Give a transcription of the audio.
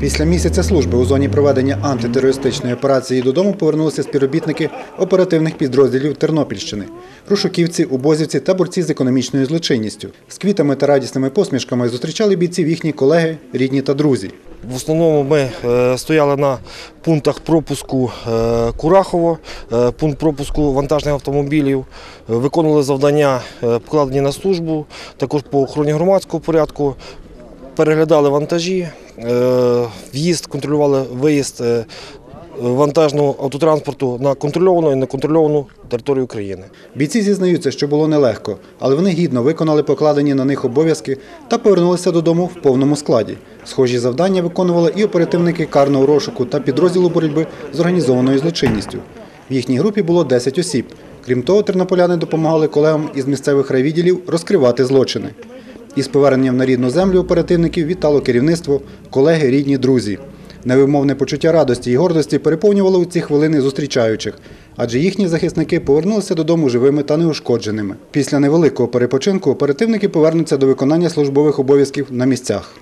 Після місяця служби у зоні проведення антитерористичної операції додому повернулися співробітники оперативних підрозділів Тернопільщини, рушуківці, убозівці та борці з економічною злочинністю. З квітами та радісними посмішками зустрічали бійців їхні колеги, рідні та друзі. В основному ми е, стояли на пунктах пропуску е, Курахово, е, пункт пропуску вантажних автомобілів, виконували завдання, покладені на службу, також по охороні громадського порядку, переглядали вантажі, е, в'їзд, контролювали виїзд е, вантажного автотранспорту на контрольовану і неконтрольовану територію України. Бійці зізнаються, що було нелегко, але вони гідно виконали покладені на них обов'язки та повернулися додому в повному складі. Схожі завдання виконували і оперативники карного розшуку та підрозділу боротьби з організованою злочинністю. В їхній групі було 10 осіб. Крім того, тернополяни допомагали колегам із місцевих райвідділів розкривати злочини. Із поверненням на рідну землю оперативників вітало керівництво, колеги, рідні, друзі. Невимовне почуття радості і гордості переповнювало у ці хвилини зустрічаючих, адже їхні захисники повернулися додому живими та неушкодженими. Після невеликого перепочинку оперативники повернуться до виконання службових обов'язків на місцях.